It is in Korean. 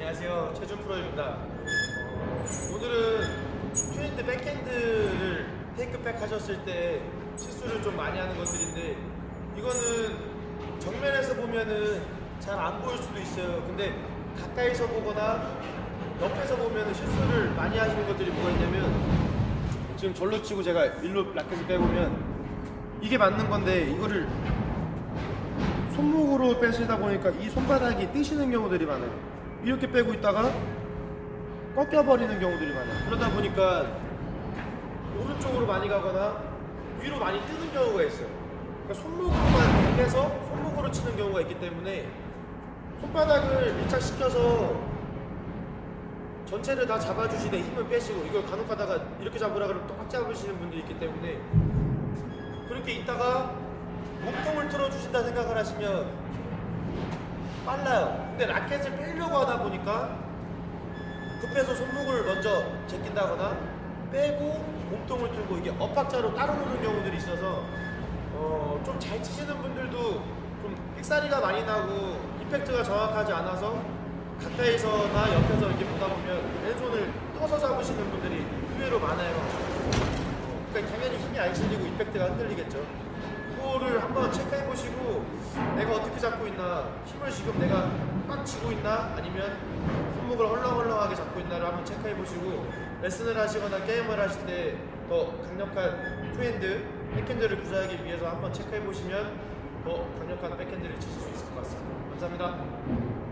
안녕하세요. 최준 프로입니다. 오늘은 트윈드 백핸드를 테이크백 하셨을 때 실수를 좀 많이 하는 것들인데 이거는 정면에서 보면은 잘 안 보일 수도 있어요. 근데 가까이서 보거나 옆에서 보면은 실수를 많이 하시는 것들이 뭐가 있냐면 지금 절로 치고 제가 일로 라켓을 빼보면 이게 맞는 건데 이거를 손목으로 빼시다 보니까 이 손바닥이 뜨시는 경우들이 많아요. 이렇게 빼고 있다가 꺾여버리는 경우들이 많아요. 그러다 보니까 오른쪽으로 많이 가거나 위로 많이 뜨는 경우가 있어요. 그러니까 손목으로만 빼서 손목으로 치는 경우가 있기 때문에 손바닥을 밀착시켜서 전체를 다 잡아주시되 힘을 빼시고 이걸 간혹 가다가 이렇게 잡으라 그러면 또꽉 잡으시는 분들이 있기 때문에 그렇게 있다가 몸통을 틀어주신다 생각을 하시면 빨라요. 근데 라켓을 빼려고 하다 보니까 급해서 손목을 먼저 제낀다거나 빼고 몸통을 틀고 이게 엇박자로 따라오는 경우들이 있어서 어, 좀 잘 치시는 분들도 좀 삑사리가 많이 나고 임팩트가 정확하지 않아서 가까이서나 옆에서 이렇게 보다 보면 왼손을 떠서 잡으시는 분들이 의외로 많아요. 어, 그러니까 당연히 힘이 안 실리고 임팩트가 흔들리겠죠. 그거를 한번 체크해 보시고 내가 어떻게 잡고 있나 힘을 지금 내가 꽉 쥐고 있나 아니면 손목을 헐렁헐렁하게 잡고 있나를 한번 체크해 보시고 레슨을 하시거나 게임을 하실 때 더 강력한 투핸드, 백핸드를 구사하기 위해서 한번 체크해 보시면 더 강력한 백핸드를 치실 수 있을 것 같습니다. 감사합니다.